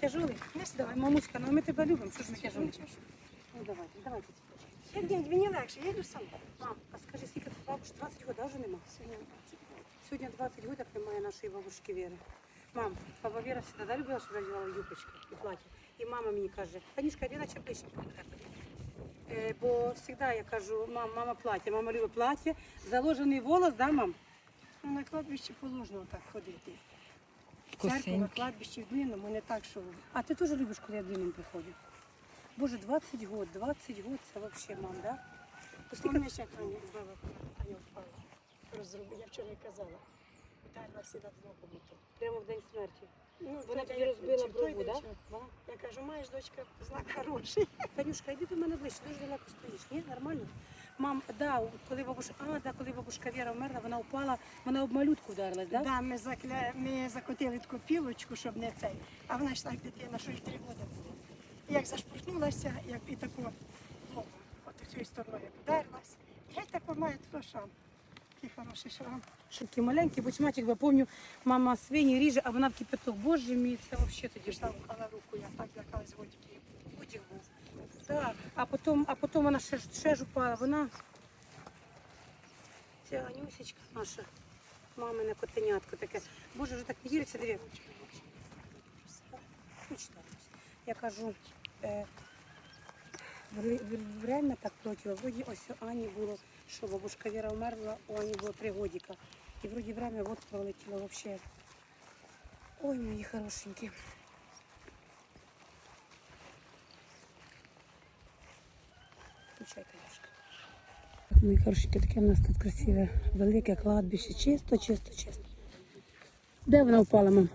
Тяжелий? Давай, мамуська, ну ми тебе любимо, що ж ми тяжелі? Ну давайте, давайте. Я ні, мені легше, я йду сама. Мам, а скажи, скільки це бабуш? 20 років, да, вже нема? Сьогодні 20 років як немає нашої бабушки Віри. Мам, баба Віра завжди да, любила, щоб я вдівала юбочки і плаття. І мама мені каже, Танюшка, йди наче ближче до тебе. Е, бо завжди я кажу, мам, мама плаття, мама любить плаття, заложений волос, да, мам? Ну, на кладбищі положено так ходити. В церкву на кладбищі в длинному, не так, що А ти теж любиш, коли я длинним приходжу? Боже, 20 год, 20 год це взагалі, мам, да? Помниш, як Аня вбила, Аня впала. Розрубила, я вчора й казала. Вдарилася над ногу то. прямо в день смерті. Ну, Вона то тобі розбила в брову, чи- Я кажу, маєш дочка знак хороший. Танюшка, йди до мене ближче, дуже далеко стоїш. Ні, нормально? Мам, да, коли бабушка, а, да, коли бабушка Віра вмерла, вона впала, вона об малютку вдарилась, да? Да, ми, закля... ми закотили таку пілочку, щоб не цей. А вона ж так дитина, що їй три роки було. І як зашпуртнулася, як і таку, ну, от цією стороною вдарилась. Геть таку має то шрам. Такий хороший шрам. Шибки маленькі, бо матік, я пам'ятаю, мама свині ріже, а вона в кипяток. Боже мій, це взагалі тоді було. на руку, я так лякалась годики. Так, а потім, а потім вона ще, ще ж упала. Вона, ця Анюсечка наша, мамине котенятко таке. Боже, вже так не віриться, диви. Я кажу, е, вре- вре- время так проти. Вроді ось у Ані було, що бабушка Віра вмерла, у Ані було три годика. І вроді время от пролетіло взагалі. Ой, мої хорошенькі. Включай, конечно. Мої хорошенькі, таке в нас тут красиве, велике кладбище. Чисто, чисто, чисто. Де вона впала, мам?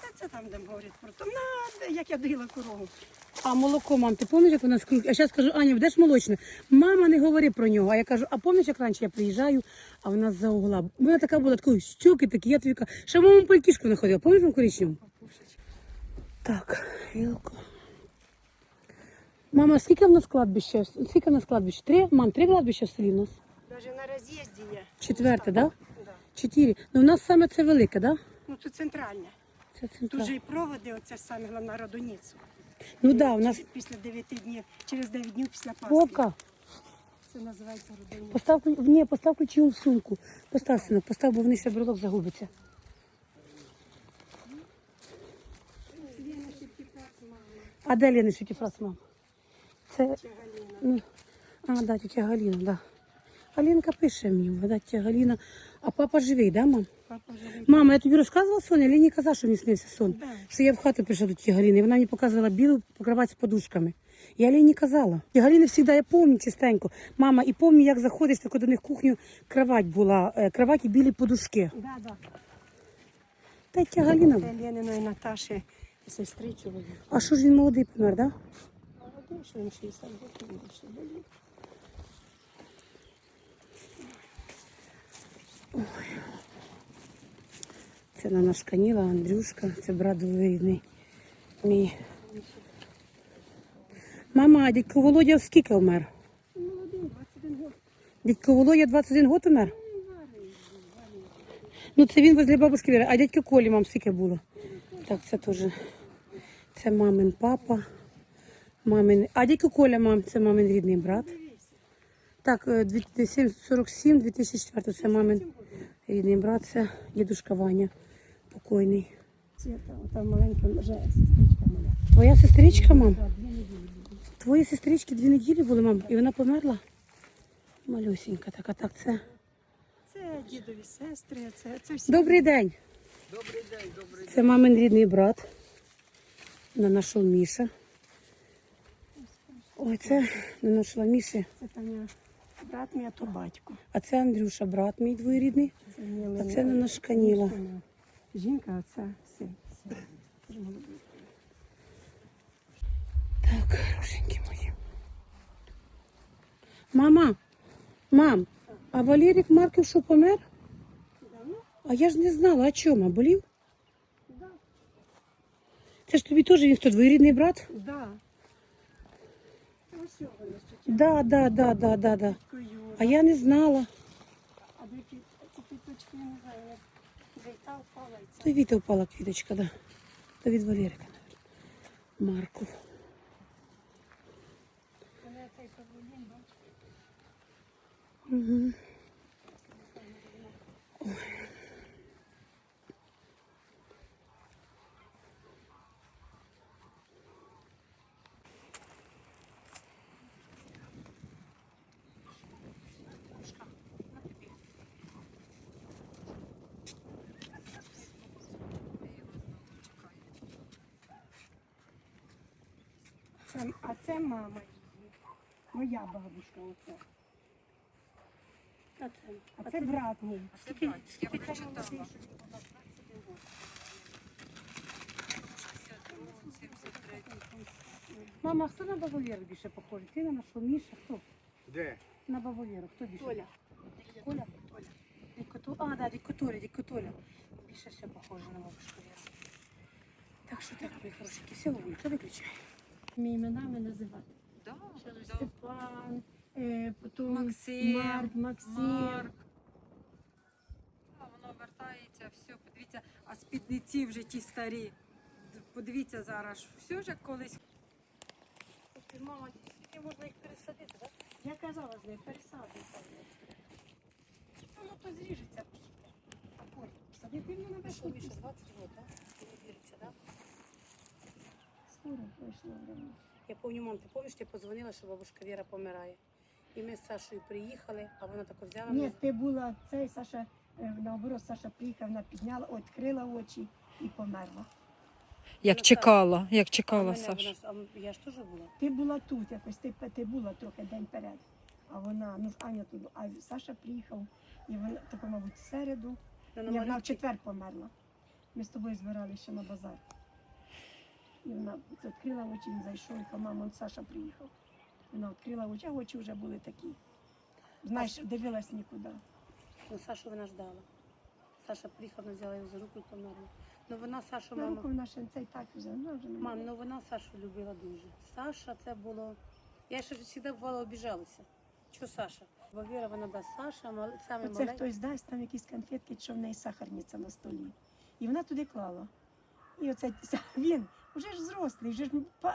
Та це там, де говорять про то. На, як я доїла корову. А молоко, мам, ти пам'ятаєш, як вона скрутила? А зараз кажу, Аня, де ж молочне? Мама, не говори про нього. А я кажу, а пам'ятаєш, як раніше я приїжджаю, а вона за угла. Вона така була, такої стюки такі, я тобі кажу, ще маму палькішку знаходила, пам'ятаєш в коричневому? Так, вілко. Мама, скільки в нас кладбище? Скільки в нас кладбище? Три? Мам, три кладбища в селі в нас? Навіть на роз'їзді є. Четверте, так? Да? Да. Чотири. Ну, у нас саме це велике, так? Да? Ну, це центральне. Це Тут центральне. же і проводи, оце саме головна родоніцу. Ну так, да, у нас Після 9 днів, через 9 днів після Пасхи. Вовка. Це називається родоніця. Постав, ключ- ні, постав ключі в сумку. Постав, синок, постав, бо вони ще брелок загубиться. А де Лена Шутіфрас, мам? Це, а, да, тетя Галіна, да. Галінка пише мені, да, тетя Галіна. А папа живий, да, мам? Папа живий. Мама, я тобі розказувала сон, я Лені казала, що мені снився сон. Да. Що я в хату прийшла до тієї Галіни, і вона мені показувала білу покривати з подушками. Я Лені казала. І Галіни завжди, я пам'ятаю чистенько. Мама, і пам'ятаю, як заходиш, так до них в кухню кровать була, е, кровать і білі подушки. Да, да. Та й тя Галіна. Це Леніної Наташі, сестри чоловік. А що ж він молодий помер, да? Він 60 років ще болів. Це на наш каніла, Андрюшка, це брат двоюрідний мій. Мама, дядько Володя скільки вмер? Молодий, 21 років. Дядько Володя 21 год умер? Ну це він возле бабушки Віри. А дядько Колі, мам, скільки було? Так, це теж. Це мамин папа. Мамин. А дядько Коля, мам, це мамин рідний брат. Так, е, 47, 2004, це мамин рідний брат, це дідушка Ваня, покойний. Там, маленька вже сестричка моя. Твоя сестричка, мам? Твої сестрички дві неділі були, мам, і вона померла? Малюсінька така, так, це. Це дідові сестри, це, це всі. Добрий день. Добрий день, добрий день. Це мамин рідний брат. Не знайшов Міша. Ой, це не знайшла Міші. Це там я брат мій, а то батько. А це Андрюша, брат мій двоюрідний. Це А це не наш Каніла. Жінка, а це син. Так, хорошенькі мої. Мама, мам, а Валерік Марків що помер? А я ж не знала, а чому, а болів? Це ж тобі теж він хто, двоюрідний брат? Да. Да, да, да, да, да, да. А я не знала. А де ці квіточки, я не знаю, де та впала. То Віта впала квіточка, да. То від Валерика, мабуть. Марков. Угу. Це, а це мама її. Моя бабушка оце. А це? А це брат мій. Скільки, скільки Це 21 років. Мама, а хто на бабу більше похожий? Ти на що, Міша? Хто? Де? На бабу Хто більше? Толя. Коля? Дядько Толя. А, да, дядько Толя. Більше все похоже на бабушку Віру. Так що так, мої хорошенькі, все, Вулька, виключай. Мій іменами називати. Да, да. Степан, е, потім Максим, Марк, Максим. Марк. А, воно вертається, все, подивіться, а спідниці вже ті старі. Подивіться зараз, все ж як колись. Мама, скільки можна їх пересадити, так? Я казала з нею, пересадуй. Воно то зріжеться. Садити мені на Міша, 20 років, так? Не віриться, так? Скоро пройшло время. Я помню, мам, ти пам'ятаєш, ти подзвонила, що бабушка Віра помирає. І ми з Сашою приїхали, а вона тако взяла Ні, мене. ти була цей Саша, е, наоборот, Саша приїхав, вона підняла, відкрила очі і померла. Як Ну, чекала, як А чекала мене Саша. вона а я ж теж була. Ти була тут якось, ти, ти була трохи день перед. А вона, ну ж Аня тут, була, а Саша приїхав, і вона, тако, мабуть, в середу, Ну, на Ні, вона в четвер померла. Ми з тобою збирали ще на базар. І вона відкрила очі, він зайшов, і каже, мамо, он Саша приїхав. Вона відкрила очі, а очі вже були такі. Знаєш, дивилась нікуди. Ну, Сашу вона ждала. Саша приїхав, вона взяла його за руку і померла. Ну вона Сашу, На мама. руку вона ще цей так взяла. Ну, вже не Мам, ну вона Сашу любила дуже. Саша це було. Я ще завжди бувала обіжалася. Що Саша? Бо Віра, вона да, Саша, мал... саме Оце маленький. хтось дасть там якісь конфетки, що в неї сахарниця на столі. І вона туди клала. І оце він вже ж взрослий, вже ж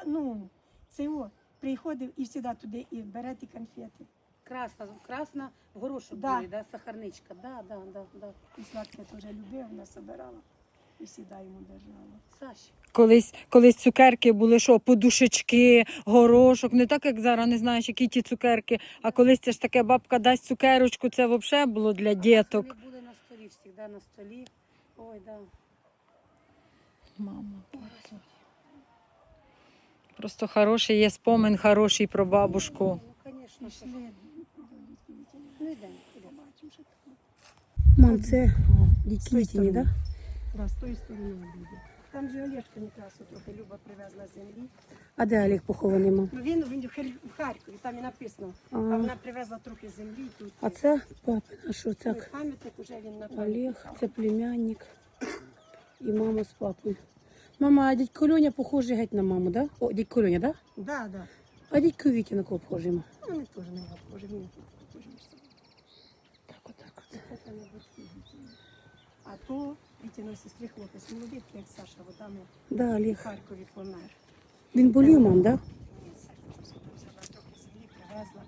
ну, це о, приходив і завжди туди і бере ті конфети. Красна, красна в горошок Да. були, да, сахарничка. Да, да, да, да. І сладке теж любив, вона собирала і завжди йому держала. Саші. Колись, колись цукерки були що, подушечки, горошок, не так, як зараз, не знаєш, які ті цукерки. А колись це ж таке бабка дасть цукерочку, це взагалі було для діток. Вони були на столі, завжди на столі. Ой, да. Мама. Просто хороший є спомин, хороший про бабушку. Ну. Ну. Мам, це дітьми, сторони. да? З тої сторони. Там же Олешка якраз трохи Люба привезла з землі. А де Олег похований, мам? Ну він, він в Харкові, там і написано. А А, вона привезла трохи землі тут. а це папин, а що Ну, так? Пам'ятник уже він на Олег, це племянник і мама з папою. Мама, а дядько Льоня похожий геть на маму, да? О, дядько Льоня, да? Да, да. А дядько Вітя на кого похожий? ма? Ну, Вони теж не його похожі, тут похожі між собою. Так, отак от. Це там не батьки А то Вітіної сестри хлопець молодий, як Саша, там Да, в Олег. Харкові помер. Він болів, мам, да? Ні, Саша щось там взяла трохи землі, привезла.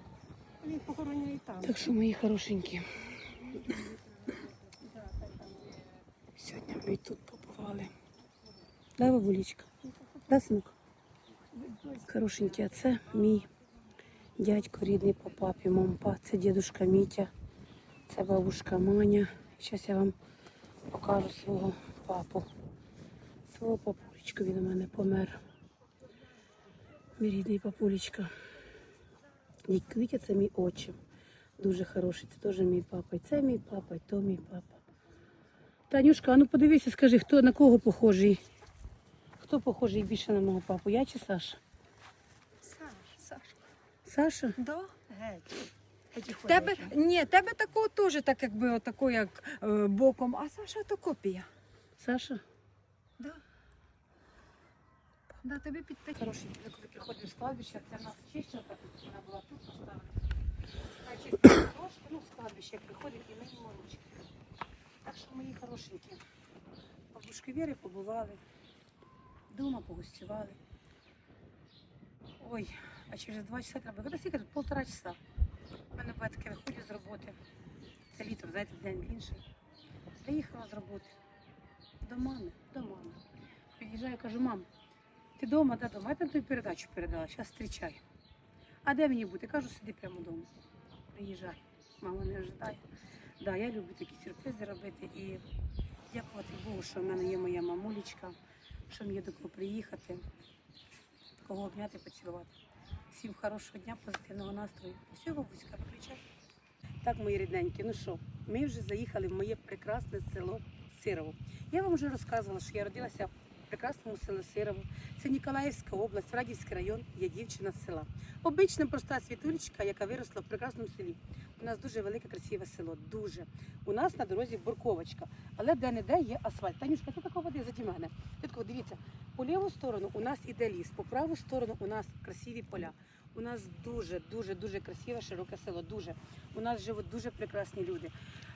Він похоронений там. Так що, мої хорошенькі, сьогодні ми тут побували. Да, бабулечка? Да, синок? Хорошенькі, а це мій дядько рідний по папі, мампа, це дідушка Мітя, це бабушка Маня. Зараз я вам покажу свого папу. Свого папулечку він у мене помер. Мій рідний папулечка. Дядько Вітя це мій отчим. Дуже хороший, це теж мій папа. І це мій папа, і то мій папа. Танюшка, а ну подивися, скажи, хто на кого похожий? Хто похожий більше на мого папу? Я чи Саша? Саш. Саша? Да. Геть. Тебе, ні, тебе такого теж так, якби отако, як е, боком, а Саша то копія. Саша? Да. Да, тобі під п'ять. Хороший, коли приходиш з кладбища, це в нас чищалка, тут вона була тут поставлена. Значить, трошки, ну, з кладбища приходить і ми їмо ручки. Так що мої хорошенькі. Бабушки Віри побували. Дома погостювали. Ой, а через два часа треба. Коли скільки? Полтора часа. У мене буває таке виходжу з роботи. Це літом, знаєте, день інший. Приїхала з роботи. До мами, до мами. Під'їжджаю, кажу, мам, ти вдома, да дома? Я там тобі передачу передала, зараз зустрічай. А де мені бути? Кажу, сиди прямо вдома. Приїжджай. Мама не ожидає. Да, я люблю такі сюрпризи робити і дякувати Богу, що в мене є моя мамулечка, що мені до кого приїхати, кого обняти, поцілувати. Всім хорошого дня, позитивного настрою. Все, бабуська, виключай. Так, мої рідненькі, ну що, ми вже заїхали в моє прекрасне село Сирово. Я вам вже розказувала, що я родилася прекрасному селу Сирово. Це Ніколаївська область, Радівський район, я дівчина з села. Обична проста світулечка, яка виросла в прекрасному селі. У нас дуже велике, красиве село. Дуже. У нас на дорозі Бурковочка, але де-не-де є асфальт. Танюшка, ти така води заді мене. Ти дивіться, по ліву сторону у нас іде ліс, по праву сторону у нас красиві поля. У нас дуже, дуже, дуже красиве, широке село. Дуже. У нас живуть дуже прекрасні люди.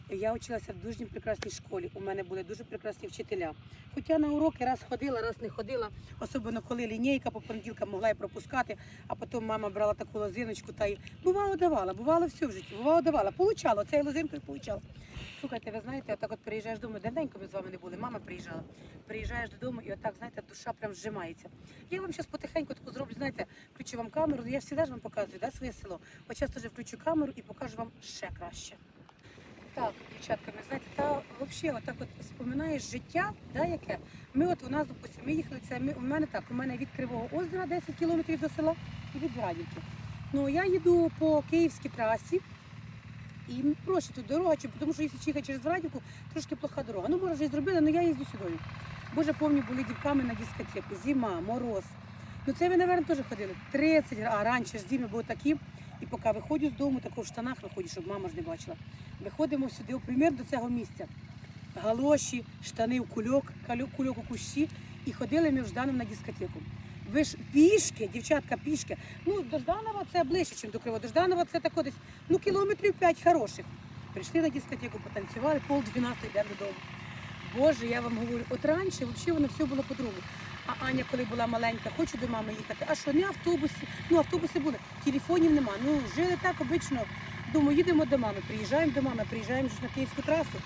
Я училася в дуже прекрасній школі. У мене були дуже прекрасні вчителя. Хоча на уроки раз ходила, раз не ходила, особливо коли лінійка по понеділкам могла і пропускати, а потім мама брала таку лозиночку та й бувало давала, бувало все в житті, бувало давала, получала, оцею лозинкою получала. Слухайте, ви знаєте, отак от приїжджаєш додому, давненько ми з вами не були, мама приїжджала. Приїжджаєш додому і отак, знаєте, душа прям зжимається. Я вам зараз потихеньку таку зроблю, знаєте, включу вам камеру, я завжди ж вам показую да, своє село. От зараз теж включу камеру і покажу вам ще краще. Так, дівчатка, ви знаєте, та взагалі отак от споминаєш життя, да, яке. Ми от у нас, допустимо, ми їхали, це ми, у мене так, у мене від Кривого озера 10 кілометрів до села і від Радівки. Ну, я їду по київській трасі, і проще тут дорога, тому що якщо їхати через Радівку, трошки плоха дорога. Ну, може, вже зробили, але я їздю сюди. Боже, пам'ятаю, були дівками на дискотеку, зима, мороз. Ну це ви, мабуть, теж ходили. 30, а раніше ж зими були такі. І поки виходжу з дому, тако в штанах виходжу, щоб мама ж не бачила. Виходимо сюди, примір до цього місця. Галоші, штани в кульок, кульок у кущі. І ходили ми в Жданов на дискотеку. Ви ж пішки, дівчатка, пішки. Ну, до Жданова це ближче, ніж до Кривого. До Жданова це тако десь, ну, кілометрів 5 хороших. Прийшли на дискотеку, потанцювали, пол 12 йдемо додому. Боже, я вам говорю, от раніше взагалі воно все було по-другому. А Аня, коли була маленька, хочу до мами їхати. А що, не автобуси? Ну, автобуси були, телефонів нема. Ну, жили так обично. Думаю, їдемо до мами, приїжджаємо до мами, приїжджаємо на київську трасу.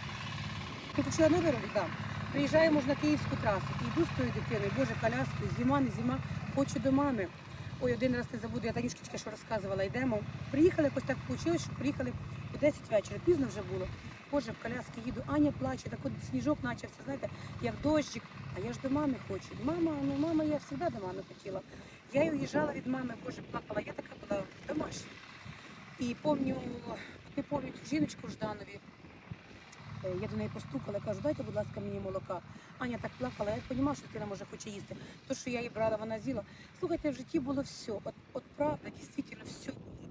Ти почала новий ролик? Так. Приїжджаємо ж на київську трасу. І йду з тою дитиною, боже, коляскою, зима, не зима, хочу до мами. Ой, один раз не забуду, я Танюшки що розказувала, йдемо. Приїхали, якось так вийшло, що приїхали о 10 вечора, пізно вже було. Боже, в коляски їду, Аня плаче, так от сніжок почався, знаєте, як дощик. А я ж до мами хочу. Мама, ну мама, я завжди до мами хотіла. Я уїжджала від мами, боже, плакала. Я така була домашня. І пам'ятаю, не цю жіночку Жданові. Е, Я до неї постукала, кажу, дайте, будь ласка, мені молока. Аня так плакала, я розуміла, що дитина може хоче їсти. То, що я її брала, вона з'їла. Слухайте, в житті було все. От, от правда, дійсно, все було.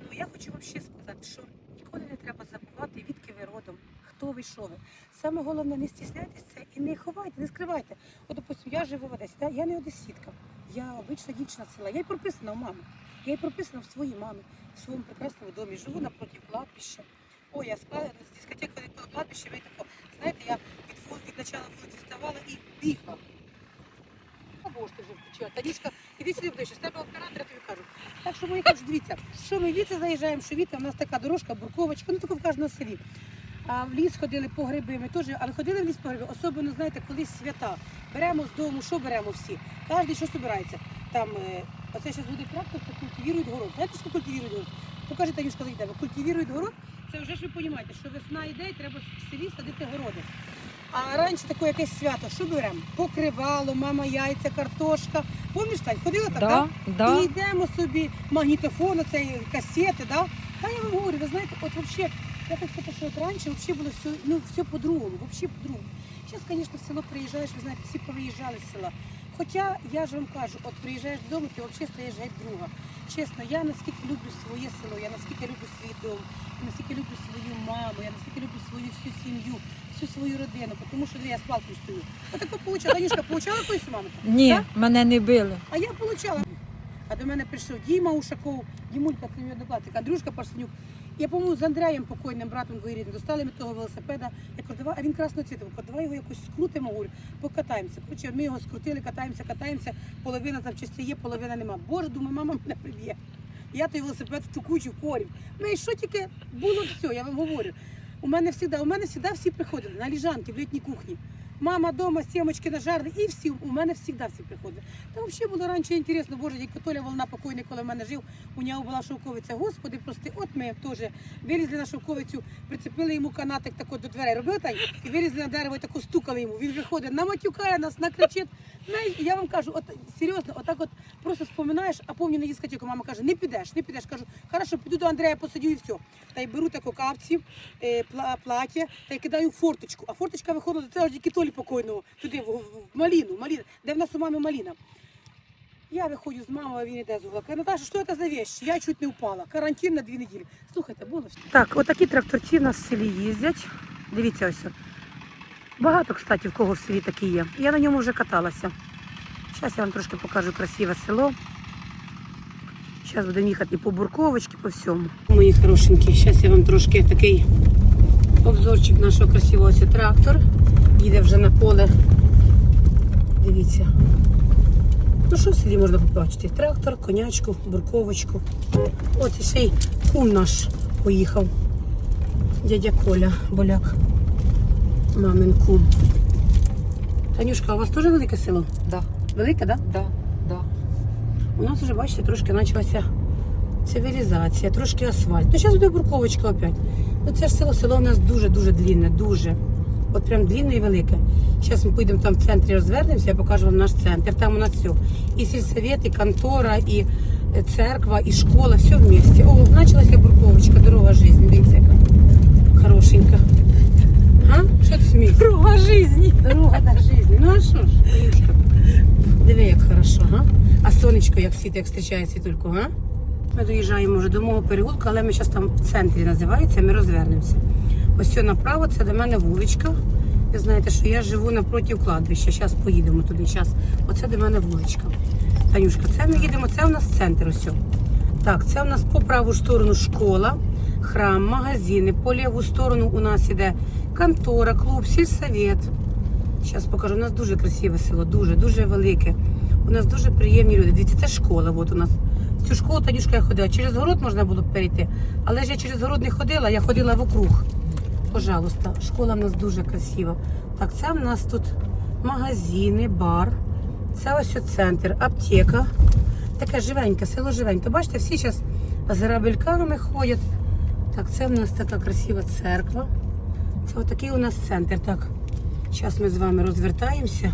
Ну я хочу вам ще сказати, що ніколи не треба забувати, відки ви родом, хто ви, що ви. Саме головне, не стісняйтесь це і не ховайте, не скривайте. От, допустим, я живу в Одесі, да? я не одесітка, я обична дівчина села. Я й прописана у мами. Я й прописана в своїй мамі, в своєму прекрасному домі. Живу напроти кладбища. Ой, я спала з дискотеки коло кладбища, ви тако, знаєте, я від, вул- від начала вулиці вставала і бігла. А боже, ти вже включила. Танюшка, іди сюди ближче, з тебе оператор, я тобі кажу. Так що мої кажуть, дивіться, що ми віце заїжджаємо, що віце, у нас така дорожка, бурковочка, ну тако в кожному селі. А в ліс ходили по гриби, ми теж, але ходили в ліс по гриби, особливо, знаєте, коли свята. Беремо з дому, що беремо всі? Кожен що збирається. Там, е, оце зараз буде трактор, то культивірують город. Знаєте, що культивірують город? Покажи, Танюшка, за тебе. Культивірують город, це вже ж ви розумієте, що весна йде і треба в селі садити городи. А раніше таке якесь свято, що беремо? Покривало, мама, яйця, картошка. Помніш, Тань, ходила так, Да, да. і йдемо собі, магнітофон, оцей касети, да? А я вам говорю, ви знаєте, от взагалі, я хочу сказати, що от раніше взагалі було все, ну, все по-другому, взагалі по-другому. Зараз, звісно, в село приїжджаєш, ви знаєте, всі повиїжджали з села. Хоча я ж вам кажу, от приїжджаєш додому, ти взагалі стаєш геть друга. Чесно, я наскільки люблю своє село, я наскільки люблю свій дом, я наскільки люблю свою маму, я наскільки люблю свою всю сім'ю, всю свою родину, тому що я з палкою стою. Отако получала, Танюшка, получала колись у мами? Ні, Так? мене не били. А я получала. А до мене прийшов Діма Ушаков, Дімулька, це мій однокласник, Андрюшка Парснюк. Я, по-моєму, з Андреєм, покойним братом двоюрідним, достали ми того велосипеда. Я кажу, давай, а він красного цвіту. Давай його якось скрутимо, говорю, покатаємося. Коротше, ми його скрутили, катаємося, катаємося, половина запчастей є, половина нема. Боже, думаю, мама мене приб'є. Я той велосипед в ту кучу корів. Ну і що тільки було все, я вам говорю. У мене завжди, у мене завжди всі приходили на ліжанки в літній кухні. Мама вдома, сімочки нажарили, і всі, у мене завжди всі приходили. Та взагалі було раніше інтересно, боже, як Толя Волна покойний, коли в мене жив, у нього була шовковиця. Господи, прости, от ми теж вилізли на шовковицю, прицепили йому канатик тако до дверей, робив так, і вилізли на дерево і тако стукали йому. Він виходить, наматюкає нас, накричить. Я вам кажу, от серйозно, отак от просто споминаєш, а повні на дискотеку. Мама каже, не підеш, не підеш. Кажу, хорошо, піду до Андрея, посадю і все. Та й беру таку капці, е, пла- плаття, та й кидаю форточку. А форточка до цього тільки Толі покойного, туди, в, в, маліну, маліну, де в нас у мами маліна. Я виходжу з мамою, а він іде з угла. Каже, Наташа, що це за вещь? Я чуть не впала. Карантин на дві неділі. Слухайте, було все. Так, отакі тракторці в нас в селі їздять. Дивіться ось. Багато, кстати, в кого в селі такі є. Я на ньому вже каталася. Зараз я вам трошки покажу красиве село. Зараз будемо їхати і по бурковочці, по всьому. Мої хорошенькі, зараз я вам трошки такий обзорчик нашого красивого ось трактор. Їде вже на поле. Дивіться. Ну що в селі можна побачити? Трактор, конячку, бурковочку. От і ще й кум наш поїхав. Дядя Коля, боляк. Мамин кум. Танюшка, у вас теж велике село? Да, Велике, так? Да? да, да. У нас вже, бачите, трошки почалася цивілізація, трошки асфальт. Ну, зараз буде бурковочка опять. Ну, це ж село, село у нас дуже-дуже длінне, дуже. От прям длінне і велике. Зараз ми поїдемо там в центрі розвернемося, я покажу вам наш центр. Там у нас все. І сільсовет, і контора, і е, церква, і школа, все в місті. О, почалася бурковочка, дорога життя. Дивіться, яка хорошенька. А? Що ти смієшся? Друга житті. Дорога до життя. Ну а що ж, Диви, як хорошо, га? А сонечко як світ, як зустрічає світульку, га? Ми доїжджаємо вже до мого переулку, але ми зараз там в центрі називається, ми розвернемося. Ось все направо, це до мене вуличка. Ви знаєте, що я живу напроти кладбища. Зараз поїдемо туди. Зараз. Оце до мене вуличка. Танюшка, це ми їдемо, це у нас центр ось. Так, це у нас по праву сторону школа, храм, магазини. По ліву сторону у нас іде контора, клуб, сільсовет. Зараз покажу. У нас дуже красиве село, дуже, дуже велике. У нас дуже приємні люди. Дивіться, це школа. От у нас. Цю школу Танюшка я ходила. Через город можна було б перейти. Але ж я через город не ходила, я ходила вокруг. Пожалуйста, школа в нас дуже красива. Так, це в нас тут магазини, бар. Це ось центр, аптека. Таке живеньке, село живеньке. Бачите, всі зараз з грабельками ходять. Так, це в нас така красива церква. Це отакий у нас центр. Так, зараз ми з вами розвертаємося,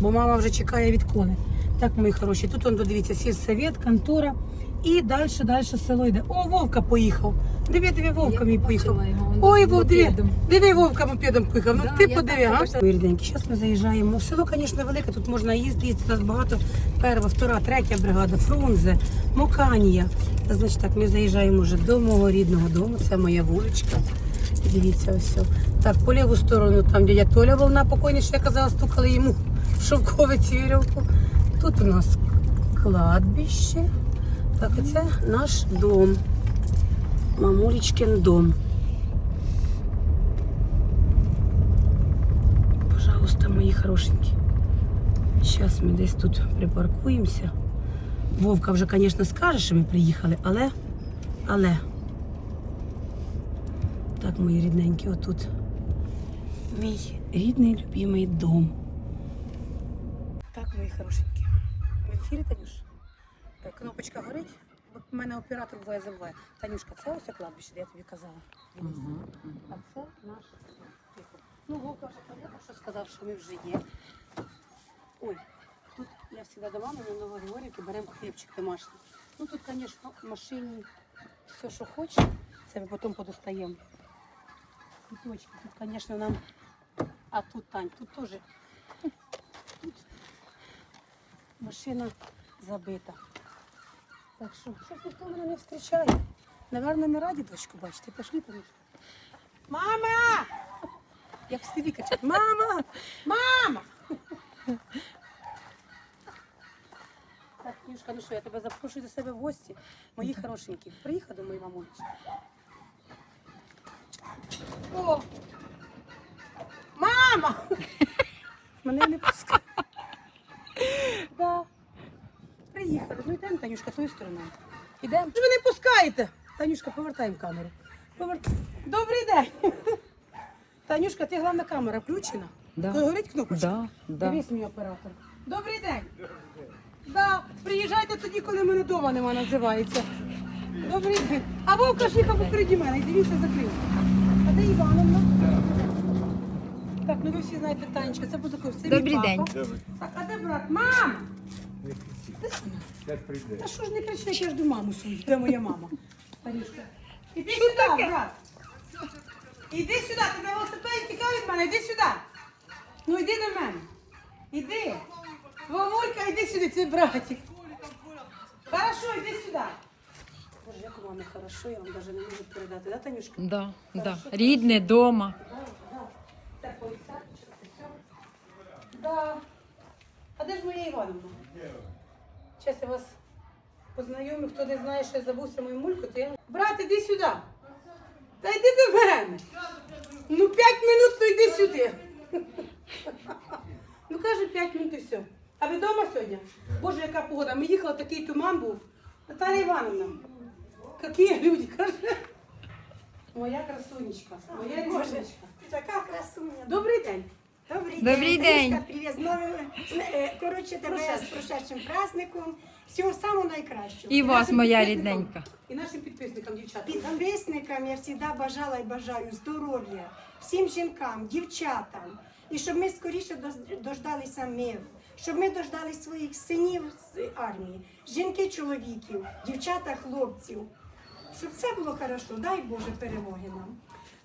бо мама вже чекає відколи. Так, мої хороші, тут он дивіться, сільсовет, контора. І далі, далі село йде. О, Вовка поїхав. Диви, диви, Вовка мій поїхав. Ой, Вов, диви, диви, Вовка мопедом поїхав. Ну Да, ти подиви, рідненькі, зараз ми заїжджаємо. Село, звісно, велике, тут можна їздити, їздити, нас багато. Перша, втора, третя бригада, Фрунзе, Моканія. Значить так, ми заїжджаємо вже до мого рідного дому, це моя вуличка. Дивіться, ось. все. Так, по ліву сторону там дядя Толя волна покойніше, я казала, стукали йому в шовковиці вірьовку. Тут у нас кладбище. Так, і це наш дом. Мамулечкин дом. Пожалуйста, мої хорошенькі. Зараз ми десь тут припаркуємося. Вовка вже, звісно, скаже, що ми приїхали, але. Але. Так, мої рідненькі, отут. Мій рідний любимий дом. Так, мої хорошенькі. В ефірі, Танюш? Е, Кнопочка горить, бо в мене оператор буває забуває. Танюшка, це ось кладбище, де я тобі казала. Дивись. А це наш тихо. Ну, Вовка вже понятно, що сказав, що ми вже є. Ой, тут я завжди до мами на Новогригорівки беремо хлібчик домашній. Ну тут, звісно, в машині все, що хоче, це ми потім подостаємо. Квіточки, тут, звісно, нам. А тут Тань, тут теж. Машина забита. Так що, щось ніхто мене не зустрічає. Наверно, не раді дочку бачити. Пішли, Танюшка. Мама! Як в селі кричать, мама! Мама! Так, Танюшка, ну що, я тебе запрошую до себе в гості. Мої хорошенькі. Приїхав до моєї мамулечки. О! Мама! Мене не пускає. Да. Приїхали. Ну йдемо, Танюшка, тою стороною. Ідемо. Ви не пускаєте? Танюшка, повертаємо камеру. Повер... Добрий день. Танюшка, ти головна камера включена? Да. Коли горить кнопочка? Да, да. Дивись, мій оператор. Добрий день. Да, приїжджайте тоді, коли мене вдома нема, називається. Добрий день. А Вовка ж їхав попереді мене, і дивіться, закрив. А де Івановна? Так, ну ви всі знаєте, Танечка, це буде такий це мій Добрий папа. день. Так, а де брат? Мама! Як прийде? Та що ж не кричать, я жду маму свою. Де моя мама? Танюшка. Іди сюди, брат. Іди сюди, ти на велосипеді тікав від мене, іди сюди. Ну йди до мене. Іди. Вовулька, іди сюди, це братик. Хорошо, іди сюди. Боже, як у мами хорошо, я вам навіть не можу передати, да, Танюшка? Да, да. Рідне, дома. Да, да. Так, полісарчик, все. Да. А де ж моя Івановна? Зараз я вас познайомлю, хто не знає, що я забувся мою мульку, то я... Брат, іди сюди. Та йди до мене. Ну, п'ять минут, ну йди сюди. Ну, каже, п'ять минут і все. А ви вдома сьогодні? Боже, яка погода. Ми їхали, такий туман був. Наталя Івановна, які люди, каже. Моя красунечка, моя Боже, така красуня. Добрий день. Добрий, Добрий день. Танюшка, Привіт з новим. е, Коротше, тебе з прошедшим праздником. Всього самого найкращого. І вас, моя рідненька. І нашим підписникам, дівчатам. Підписникам я завжди бажала і бажаю здоров'я всім жінкам, дівчатам. І щоб ми скоріше дождалися миру, щоб ми дождали своїх синів з армії, жінки чоловіків, дівчата хлопців. Щоб все було хорошо, дай Боже перемоги нам.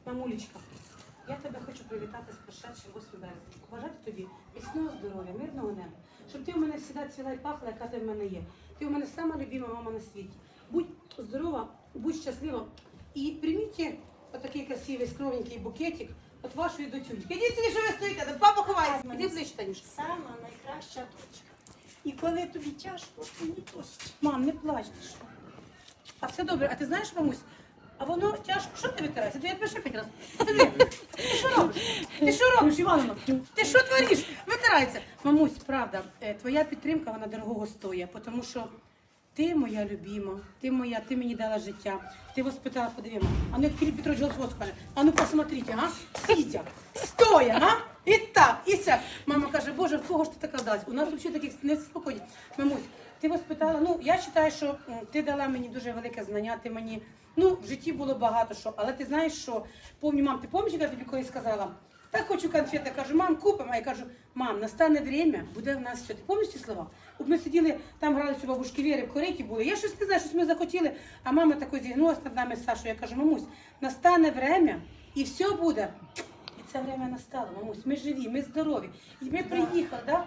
Мамулечка, я тебе хочу привітати з прошедшим 8 березня. Побажати тобі міцного здоров'я, мирного неба. Щоб ти у мене завжди ціла і пахла, яка ти в мене є. Ти у мене сама любима мама на світі. Будь здорова, будь щаслива. І прийміть отакий красивий, скромненький букетик от вашої дочунечки. Ідіть сюди, що ви стоїте, де папа ховається. Іди ближче, Танюшка. Сама найкраща дочка. І коли тобі тяжко, то не плач. Мам, не плач. ти що? А все добре, а ти знаєш, мамусь, а воно тяжко. Що ти витираєшся? Ти відпиши п'ять разів. А Ти, диви. ти що робиш? Ти що робиш, Івановна? Ти що твориш? Витирається. Мамусь, правда, е, твоя підтримка, вона дорогого стоїть, тому що ти моя любима, ти моя, ти мені дала життя. Ти воспитала, подиви, мама. А ну як Філіп Петрович Голосвоцький каже, а ну посмотрите, а? Сидя, стоя, а? І так, і це. Мама каже, Боже, в кого ж ти така дасть? У нас взагалі таких не спокійно. Мамусь, ти воспитала, ну, я вважаю, що м, ти дала мені дуже велике знання, ти мені, ну, в житті було багато що, але ти знаєш, що, помню, мам, ти пам'ятаєш, я тобі колись сказала? Так хочу конфети, кажу, мам, купимо. А я кажу, мам, настане время, буде в нас все. Ти пам'ятаєш ці слова? От ми сиділи, там грали у бабушки Віри, в кориті були. Я щось не знаю, щось ми захотіли, а мама тако зігнулася над нами з Сашою. Я кажу, мамусь, настане время і все буде. І це время настало, мамусь. Ми живі, ми здорові. І ми приїхали, да?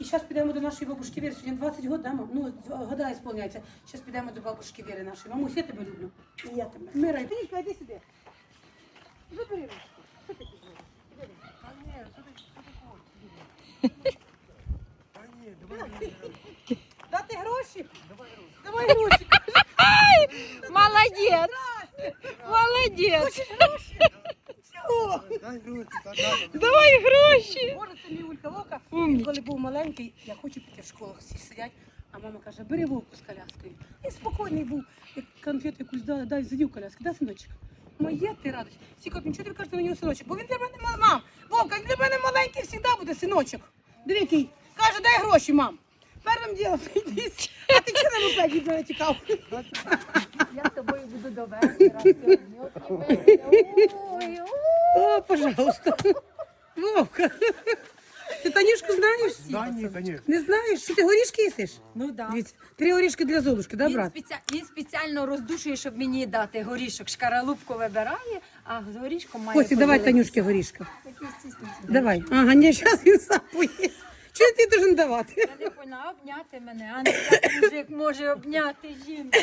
І зараз підемо до нашої бабушки Віри. Сьогодні 20 років, да, мам? Ну, года ісполняється. Зараз підемо до бабушки Віри нашої. Мамусь, я тебе люблю. І я тебе. Мира, Танечка, йди сюди. Забери ручку. Що ти тут робиш? Та ні, давай. Дати гроші? Давай гроші. Молодець! Молодець! О, Дай гроші, та дай. Давай гроші! Боже, це мій Улька Вовка. Коли був маленький, я хочу піти в школу, всі сидять, а мама каже, бери вовку з коляскою. І спокійний був, як конфету якусь дали, дай зайди в коляску, да, синочок? Моє ти радость. Сікот, нічого ти кажете на нього синочок, бо він для мене мал- мам. Вовка, він для мене маленький завжди буде синочок. Диви, який. Каже, дай гроші, мам. Першим ділом прийди. А ти чого на мопеді мене тікав? Я з тобою буду до вечора. Ой. О, пожалуйста. Вовка. Ти Танюшку знаєш? Да, ні, звісно. Не знаєш, що ти горішки їсиш? Ну да. Дивіться, три горішки для Золушки, да, Він, брат? спеці... він спеціально роздушує, щоб мені дати горішок. Шкаралупку вибирає, а з горішком має Костя, давай поділитися. Танюшки горішка. Такий. Давай. Ага, ні, зараз він сам поїсть. Чого ти должен давати? Я не поняла обняти мене, а не як мужик може обняти жінку.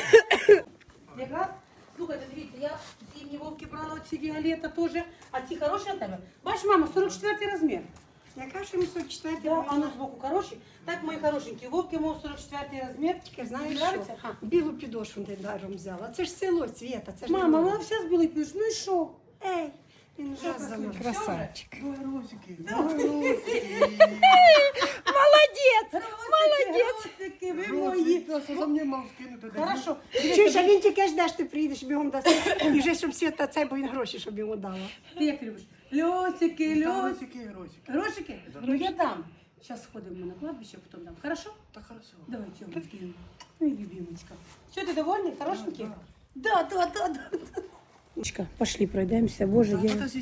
Якраз, слухайте, дивіться, я зимні вовки брала ці Віолета теж, а ці хороші на тебе. Бачиш, мама, 44 розмір. Яка ж 44 Да, а ну збоку хороші. Так, мої хорошенькі, вовки мов 44 розмір. Тільки знаєш, Нравиться? що? Ха. білу підошву даром взяла. Це ж село Свєта, це ж не Мама, море. вона вся з білої плюш. Ну і що? Ей. Красавчик. Росики. Молодець! Росики, ви мої. Просто за мною мав скинути. де Хорошо. Чуєш, а він тільки жде, що ти приїдеш, бігом дасть. І вже щоб світа цей, бо він гроші, щоб йому дала. Ти як любиш? Льосики, ну, Та льосики. Росики, Росики. Грошики? Ну я дам. Зараз сходимо на кладбище, потім дам. Хорошо? Та хорошо. Давай, Тёмочки. Ну и любимочка. Все, ты довольный? Хорошенький? Да, да, да, да. Дочка, пошли пройдемся. Боже, я... зараз.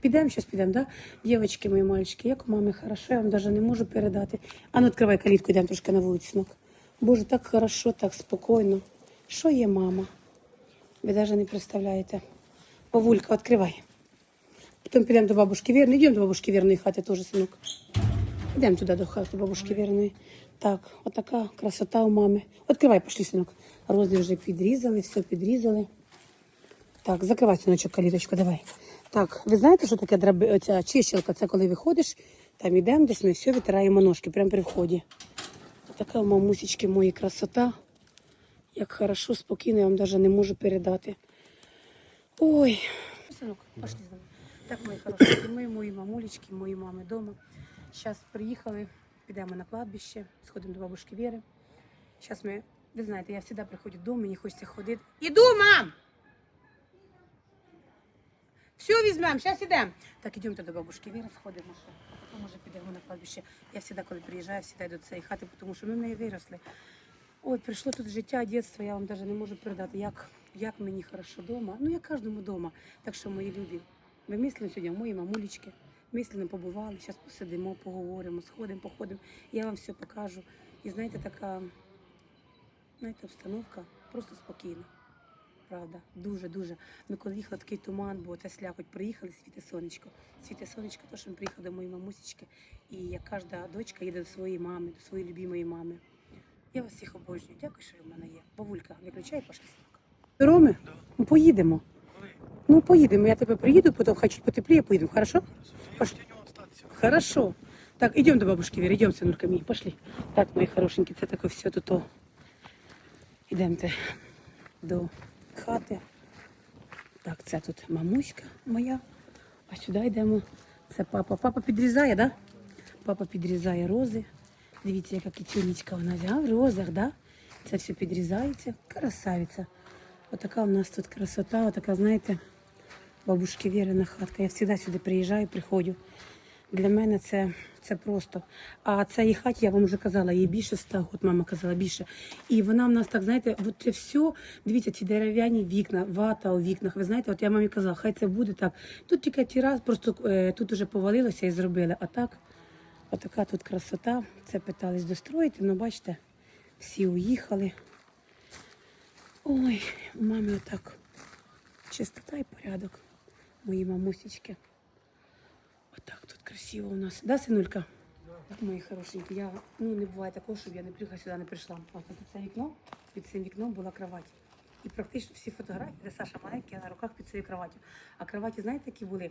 Підемо, зараз підемо, да? Дівчатки мої мальчики, як у мами хорошо, я вам навіть не можу передати. А ну, відкривай калітку, йдемо трошки на вулицю, синок. Боже, так хорошо, так спокійно. Що є мама? Ви навіть не представляєте. Павулька, відкривай. Потім підемо до бабушки Вірної. Йдемо до бабушки Вірної хати теж, синок. Йдемо туди до хати бабушки Вірної. Так, отака красота у мами. Відкривай, пошли, синок. Рози підрізали, все підрізали. Так, закривай синочок каліточку, давай. Так, ви знаєте, що таке драби... оця чищілка? Це коли виходиш, там йдемо, десь ми все витираємо ножки прямо при вході. Така мамусечки мої красота. Як хорошо, спокійно, я вам навіть не можу передати. Ой. Синок, пошли з нами. Так, мої хороші, ми, мої мамулечки, мої мами вдома. Зараз приїхали, підемо на кладбище, сходимо до бабушки Віри. Зараз ми, ви знаєте, я завжди приходжу додому, мені хочеться ходити. Іду, мам! Все візьмемо, зараз ідемо. Так, ідемте до бабушки Віри, сходимо. ще. Потім може підемо на кладбище. Я завжди, коли приїжджаю, завжди йду до цієї хати, тому що ми в неї виросли. Ой, прийшло тут життя, дитинство, я вам навіть не можу передати, як, як мені хорошо вдома. Ну, як кожному вдома. Так що, мої любі, ми мислимо сьогодні, мої мамулечки, мислимо побували, зараз посидимо, поговоримо, сходимо, походимо. Я вам все покажу. І знаєте, така, знаєте, обстановка просто спокійна. Правда, дуже дуже. Ми коли їхали такий туман, бо Тесля хоч приїхали, світе сонечко. Світе сонечко, то що ми приїхали до моєї мамусечки. І як кожна дочка їде до своєї мами, до своєї любимої мами. Я вас всіх обожнюю. Дякую, що в мене є. Бабулька, виключай пошли синок. Роми, ну поїдемо. Ну поїдемо. Я тебе приїду, потім чуть потепліє, поїдемо, хорошо? Хорошо. Так, идем до бабушки Веры, идем, сынулька мій, пошли. Так, мої хорошенькі, це таке все тут. Ідемте до хати. Так, це тут мамуська моя. А сюди йдемо. Це папа. Папа підрізає, да? Папа підрізає рози. Дивіться, яка кітюнечка у нас, а? В розах, да? Це все підрізається. Красавиця. Отака у нас тут красота, отака, знаєте, бабушки Вірина хатка. Я завжди сюди приїжджаю, приходжу. Для мене це, це просто. А цій хаті, я вам вже казала, їй більше ста років, мама казала, більше. І вона в нас так, знаєте, от це все, дивіться, ці дерев'яні вікна, вата у вікнах. Ви знаєте, от я мамі казала, хай це буде так. Тут тільки ті раз, просто е, тут уже повалилося і зробили. А так, отака тут красота. Це питались достроїти, але бачите, всі уїхали. Ой, у мамі отак чистота і порядок. Мої мамусечки. Красиво у нас. Да, синулька? Так, мої хорошенькі, я, ну не буває такого, щоб я не приїхала сюди, не прийшла. Ось тут це вікно, під цим вікном була кровать. І практично всі фотографії, де Саша маленький, на руках під цією кроватю. А кроваті, знаєте, які були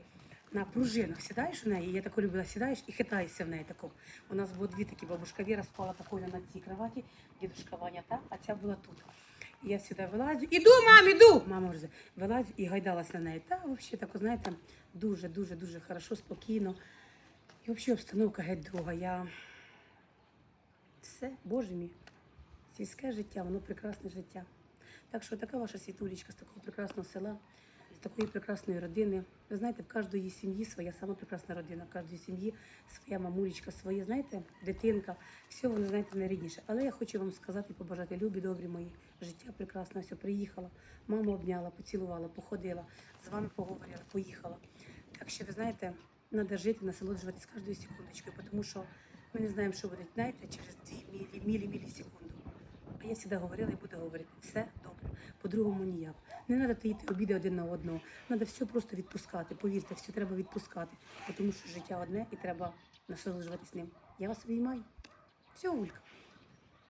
на пружинах. Сідаєш у неї, я таку любила, сідаєш і хитаєшся в неї тако. У нас було дві такі, бабушка Віра спала такою на цій кроваті, дідушка Ваня та, а ця була тут. І я сюди вилазю. Іду, мам, іду! Мама вже вилазю і гайдалась на неї. Та взагалі так, знаєте, дуже, дуже, дуже хорошо, спокійно. І взагалі обстановка геть друга. Я все, боже мій, сільське життя, воно прекрасне життя. Так що така ваша світулечка з такого прекрасного села, з такої прекрасної родини. Ви знаєте, в кожної сім'ї своя сама прекрасна родина, в кожної сім'ї своя мамулечка, своє, знаєте, дитинка. Все воно, знаєте, найрідніше. Але я хочу вам сказати і побажати любі, добрі мої. Життя прекрасне, все, приїхала, маму обняла, поцілувала, походила, з вами поговорила, поїхала. Так що, ви знаєте, треба жити, насолоджуватися кожною секундочкою, тому що ми не знаємо, що буде, знаєте, через дві мілі, мілі, мілі секунду. А я завжди говорила і буду говорити, все добре, по-другому ніяк. Не треба таїти обіди один на одного. Треба все просто відпускати. Повірте, все треба відпускати, тому що життя одне і треба насолоджуватися ним. Я вас обіймаю. Все, Улька.